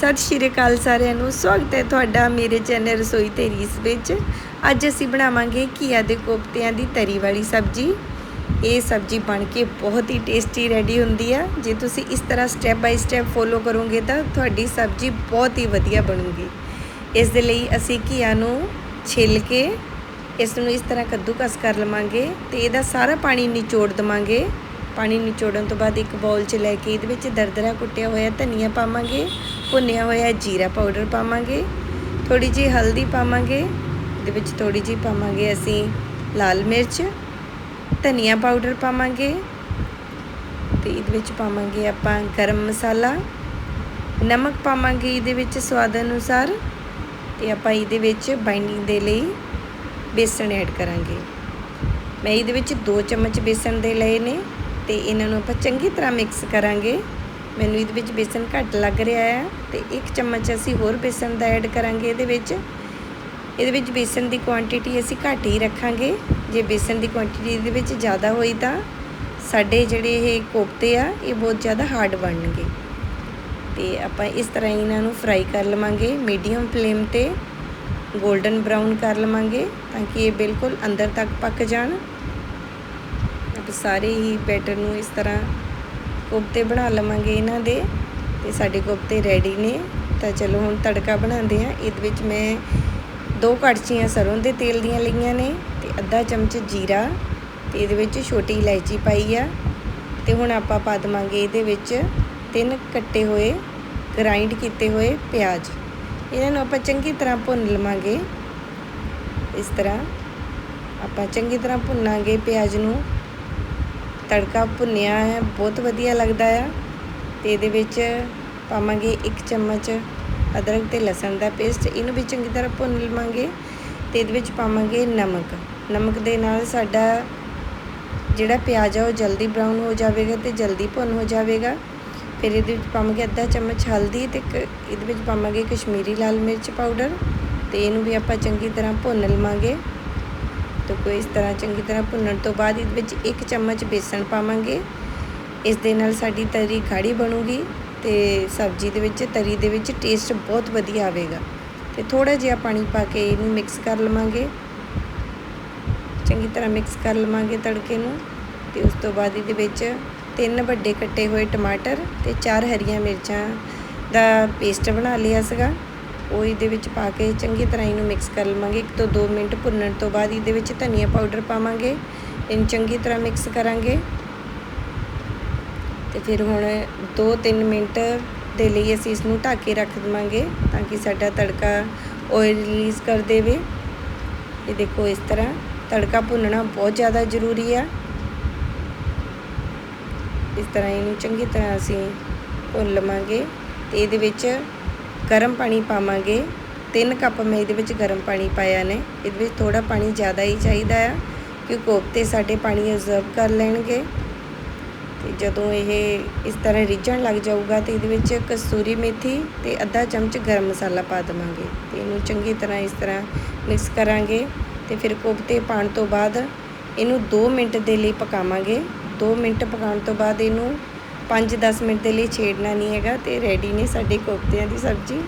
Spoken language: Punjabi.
ਸਤਿ ਸ਼੍ਰੀ ਅਕਾਲ ਸਾਰਿਆਂ ਨੂੰ। ਸਵਾਗਤ ਹੈ ਤੁਹਾਡਾ ਮੇਰੇ ਚੈਨਲ ਰਸੋਈ ਤੇ ਰੀਸ ਵਿੱਚ। ਅੱਜ ਅਸੀਂ ਬਣਾਵਾਂਗੇ ਘੀਆ ਦੇ ਕੋਫਤਿਆਂ ਦੀ ਤਰੀ ਵਾਲੀ ਸਬਜ਼ੀ। ਇਹ ਸਬਜ਼ੀ ਬਣ ਕੇ ਬਹੁਤ ਹੀ ਟੇਸਟੀ ਰੈਡੀ ਹੁੰਦੀ ਆ। ਜੇ ਤੁਸੀਂ ਇਸ ਤਰ੍ਹਾਂ ਸਟੈਪ ਬਾਈ ਸਟੈਪ ਫੋਲੋ ਕਰੋਗੇ ਤਾਂ ਤੁਹਾਡੀ ਸਬਜ਼ੀ ਬਹੁਤ ਹੀ ਵਧੀਆ ਬਣੂਗੀ। ਇਸ ਦੇ ਲਈ ਅਸੀਂ ਘੀਆ ਨੂੰ ਛਿੱਲ ਕੇ ਇਸ ਨੂੰ ਇਸ ਤਰ੍ਹਾਂ ਕੱਦੂਕਸ ਕਰ ਲਵਾਂਗੇ ਤੇ ਇਹਦਾ ਸਾਰਾ ਪਾਣੀ ਨਿਚੋੜ ਦਵਾਂਗੇ। ਪਾਣੀ ਨਿਚੋੜਨ ਤੋਂ ਬਾਅਦ ਇੱਕ ਬਾਉਲ 'ਚ ਲੈ ਕੇ ਇਹਦੇ ਵਿੱਚ ਦਰਦਰਾ ਕੁੱਟਿਆ ਹੋਇਆ ਧਨੀਆ ਪਾਵਾਂਗੇ, ਭੁੰਨਿਆ ਹੋਇਆ ਜੀਰਾ ਪਾਊਡਰ ਪਾਵਾਂਗੇ ਥੋੜੀ ਜਿਹੀ ਹਲਦੀ ਪਾਵਾਂਗੇ, ਇਹਦੇ ਵਿੱਚ ਥੋੜੀ ਜਿਹੀ ਪਾਵਾਂਗੇ ਅਸੀਂ ਲਾਲ ਮਿਰਚ, ਧਨੀਆ ਪਾਊਡਰ ਪਾਵਾਂਗੇ ਤੇ ਇਹਦੇ ਵਿੱਚ ਪਾਵਾਂਗੇ ਆਪਾਂ ਗਰਮ ਮਸਾਲਾ, ਨਮਕ ਪਾਵਾਂਗੇ ਇਹਦੇ ਵਿੱਚ ਸਵਾਦ ਅਨੁਸਾਰ ਤੇ ਆਪਾਂ ਇਹਦੇ ਵਿੱਚ ਬਾਈਂਡਿੰਗ ਦੇ ਲਈ ਬੇਸਣ ਐਡ ਕਰਾਂਗੇ। ਮੈਂ ਇਹਦੇ ਵਿੱਚ 2 ਚਮਚ ਬੇਸਣ ਦੇ ਲਏ ਨੇ। ਤੇ ਇਹਨਾਂ ਨੂੰ ਆਪਾਂ ਚੰਗੀ ਤਰ੍ਹਾਂ ਮਿਕਸ ਕਰਾਂਗੇ। ਮੈਨੂੰ ਇਹਦੇ ਵਿੱਚ ਬੇਸਨ ਘੱਟ ਲੱਗ ਰਿਹਾ ਹੈ ਤੇ ਇੱਕ ਚਮਚ ਅਸੀਂ ਹੋਰ ਬੇਸਣ ਦਾ ਐਡ ਕਰਾਂਗੇ ਇਹਦੇ ਵਿੱਚ। ਇਹਦੇ ਵਿੱਚ ਬੇਸਣ ਦੀ ਕੁਆਂਟੀਟੀ ਅਸੀਂ ਘੱਟ ਹੀ ਰੱਖਾਂਗੇ। ਜੇ ਬੇਸਨ ਦੀ ਕੁਆਂਟੀਟੀ ਇਹਦੇ ਵਿੱਚ ਜ਼ਿਆਦਾ ਹੋਈ ਤਾਂ ਸਾਡੇ ਜਿਹੜੇ ਇਹ ਕੋਫਤੇ ਆ, ਇਹ ਬਹੁਤ ਜ਼ਿਆਦਾ ਹਾਰਡ ਬਣਨਗੇ। ਤੇ ਆਪਾਂ ਇਸ ਤਰ੍ਹਾਂ ਇਹਨਾਂ ਨੂੰ ਫਰਾਈ ਕਰ ਲਵਾਂਗੇ ਮੀਡੀਅਮ ਫਲੇਮ ਤੇ। 골ਡਨ ਬ੍ਰਾਊਨ ਕਰ ਲਵਾਂਗੇ ਤਾਂ ਕਿ ਇਹ ਬਿਲਕੁਲ ਅੰਦਰ ਤੱਕ ਪੱਕ ਜਾਣ। ਸਾਰੇ ਹੀ ਬੈਟਰ ਨੂੰ ਇਸ ਤਰ੍ਹਾਂ ਕੋਫਤੇ ਬਣਾ ਲਵਾਂਗੇ ਇਹਨਾਂ ਦੇ ਤੇ ਸਾਡੇ ਕੋਫਤੇ ਰੈਡੀ ਨੇ। ਤਾਂ ਚਲੋ ਹੁਣ ਤੜਕਾ ਬਣਾਉਂਦੇ ਆ ਇਹਦੇ ਵਿੱਚ ਮੈਂ ਦੋ ਕੜਛੀਆਂ ਸਰੋਂ ਦੇ ਤੇਲ ਦੀਆਂ ਲਈਆਂ ਨੇ ਤੇ ਅੱਧਾ ਚਮਚ ਜੀਰਾ ਤੇ ਇਹਦੇ ਵਿੱਚ ਛੋਟੀ ਇਲਾਇਚੀ ਪਾਈ ਆ। ਤੇ ਹੁਣ ਆਪਾਂ ਪਾ ਦਵਾਂਗੇ ਇਹਦੇ ਵਿੱਚ ਤਿੰਨ ਕੱਟੇ ਹੋਏ ਗ੍ਰਾਈਂਡ ਕੀਤੇ ਹੋਏ ਪਿਆਜ਼। ਇਹਨਾਂ ਨੂੰ ਆਪਾਂ ਚੰਗੀ ਤਰ੍ਹਾਂ ਭੁੰਨ ਲਵਾਂਗੇ। ਇਸ ਤਰ੍ਹਾਂ ਆਪਾਂ ਚੰਗੀ ਤਰ੍ਹਾਂ ਭੁੰਨਾਂਗੇ ਪਿਆਜ਼ ਨੂੰ। ਤੜਕਾ ਭੁੰਨਿਆ ਹੈ, ਬਹੁਤ ਵਧੀਆ ਲੱਗਦਾ ਆ। ਤੇ ਇਹਦੇ ਵਿੱਚ ਪਾਵਾਂਗੇ 1 ਚਮਚ ਅਦਰਕ ਤੇ ਲਸਣ ਦਾ ਪੇਸਟ ਇਹਨੂੰ ਵੀ ਚੰਗੀ ਤਰ੍ਹਾਂ ਭੁੰਨ ਲਵਾਂਗੇ। ਤੇ ਇਹਦੇ ਵਿੱਚ ਪਾਵਾਂਗੇ ਨਮਕ। ਨਮਕ ਦੇ ਨਾਲ ਸਾਡਾ ਜਿਹੜਾ ਪਿਆਜ਼ ਆ, ਉਹ ਜਲਦੀ ਬਰਾਊਨ ਹੋ ਜਾਵੇਗਾ ਤੇ ਜਲਦੀ ਭੁੰਨ ਹੋ ਜਾਵੇਗਾ। ਫਿਰ ਇਹਦੇ ਵਿੱਚ ਪਾਵਾਂਗੇ ਅੱਧਾ ਚਮਚ ਹਲਦੀ ਤੇ ਇਹਦੇ ਵਿੱਚ ਪਾਵਾਂਗੇ ਕਸ਼ਮੀਰੀ ਲਾਲ ਮਿਰਚ ਪਾਊਡਰ। ਤੇ ਇਹਨੂੰ ਵੀ ਆਪਾਂ ਚੰਗੀ ਤਰ੍ਹਾਂ ਭੁੰਨ ਲਵਾਂਗੇ। ਤੇ ਕੋਈ ਇਸ ਤਰ੍ਹਾਂ ਚੰਗੀ ਤਰ੍ਹਾਂ ਭੁੰਨਣ ਤੋਂ ਬਾਅਦ ਇਹਦੇ ਵਿੱਚ 1 ਚਮਚ ਬੇਸਣ ਪਾਵਾਂਗੇ। ਇਸ ਦੇ ਨਾਲ ਸਾਡੀ ਤਰੀ ਗਾੜੀ ਬਣੂਗੀ ਤੇ ਸਬਜ਼ੀ ਦੇ ਵਿੱਚ, ਤਰੀ ਦੇ ਵਿੱਚ ਟੇਸਟ ਬਹੁਤ ਵਧੀਆ ਆਵੇਗਾ। ਤੇ ਥੋੜਾ ਜਿਹਾ ਪਾਣੀ ਪਾ ਕੇ ਇਹਨੂੰ ਮਿਕਸ ਕਰ ਲਵਾਂਗੇ। ਚੰਗੀ ਤਰ੍ਹਾਂ ਮਿਕਸ ਕਰ ਲਵਾਂਗੇ ਤੜਕੇ ਨੂੰ ਤੇ ਉਸ ਤੋਂ ਬਾਅਦ ਇਹਦੇ ਵਿੱਚ ਤਿੰਨ ਵੱਡੇ ਕੱਟੇ ਹੋਏ ਟਮਾਟਰ ਤੇ ਚਾਰ ਹਰੀਆਂ ਮਿਰਚਾਂ ਦਾ ਪੇਸਟ ਬਣਾ ਲਿਆ ਸੀਗਾ। ਉਹ ਇਹਦੇ ਵਿੱਚ ਪਾ ਕੇ ਚੰਗੀ ਤਰ੍ਹਾਂ ਇਹਨੂੰ ਮਿਕਸ ਕਰ ਲਵਾਂਗੇ। ਇੱਕ ਤੋਂ 2 ਮਿੰਟ ਭੁੰਨਣ ਤੋਂ ਬਾਅਦ ਇਹਦੇ ਵਿੱਚ ਧਨੀਆ ਪਾਊਡਰ ਪਾਵਾਂਗੇ। ਇਹਨੂੰ ਚੰਗੀ ਤਰ੍ਹਾਂ ਮਿਕਸ ਕਰਾਂਗੇ। ਤੇ ਫਿਰ ਹੁਣ 2-3 ਮਿੰਟ ਦੇ ਲਈ ਅਸੀਂ ਇਸ ਨੂੰ ਢੱਕ ਕੇ ਰੱਖ ਦਵਾਂਗੇ ਤਾਂ ਕਿ ਸਾਡਾ ਤੜਕਾ ਆਇਲ ਰਿਲੀਜ਼ ਕਰ ਦੇਵੇ। ਇਹ ਦੇਖੋ ਇਸ ਤਰ੍ਹਾਂ ਤੜਕਾ ਭੁੰਨਣਾ ਬਹੁਤ ਜ਼ਿਆਦਾ ਜ਼ਰੂਰੀ ਆ। ਇਸ ਤਰ੍ਹਾਂ ਇਹਨੂੰ ਚੰਗੀ ਤਰ੍ਹਾਂ ਅਸੀਂ ਭੁੰਨ ਲਵਾਂਗੇ ਤੇ ਇਹਦੇ ਵਿੱਚ ਗਰਮ ਪਾਣੀ ਪਾਵਾਂਗੇ। 3 ਕੱਪ ਮੈਂ ਇਹਦੇ ਵਿੱਚ ਗਰਮ ਪਾਣੀ ਪਾਇਆ ਨੇ। ਇਹਦੇ ਵਿੱਚ ਥੋੜਾ ਪਾਣੀ ਜ਼ਿਆਦਾ ਹੀ ਚਾਹੀਦਾ ਆ ਕਿ ਕੋਫਤੇ ਸਾਡੇ ਪਾਣੀ ਅਬਜ਼ਰਵ ਕਰ ਲੈਣਗੇ। ਤੇ ਜਦੋਂ ਇਹ ਇਸ ਤਰ੍ਹਾਂ ਰਿੱਝਣ ਲੱਗ ਜਾਊਗਾ ਤੇ ਇਹਦੇ ਵਿੱਚ ਕਸੂਰੀ ਮੇਥੀ ਤੇ ਅੱਧਾ ਚਮਚ ਗਰਮ ਮਸਾਲਾ ਪਾ ਦਵਾਂਗੇ। ਤੇ ਇਹਨੂੰ ਚੰਗੀ ਤਰ੍ਹਾਂ ਇਸ ਤਰ੍ਹਾਂ ਮਿਕਸ ਕਰਾਂਗੇ ਤੇ ਫਿਰ ਕੋਫਤੇ ਪਾਣ ਤੋਂ ਬਾਅਦ ਇਹਨੂੰ 2 ਮਿੰਟ ਦੇ ਲਈ ਪਕਾਵਾਂਗੇ। 2 ਮਿੰਟ ਪਕਾਉਣ ਤੋਂ ਬਾਅਦ ਇਹਨੂੰ 5-10 ਮਿੰਟ ਦੇ ਲਈ ਛੇੜਨਾ ਨਹੀਂ ਹੈਗਾ ਤੇ ਰੈਡੀ ਨੇ ਸਾਡੇ ਕੋਫਤਿਆਂ ਦੀ ਸਬਜ਼ੀ।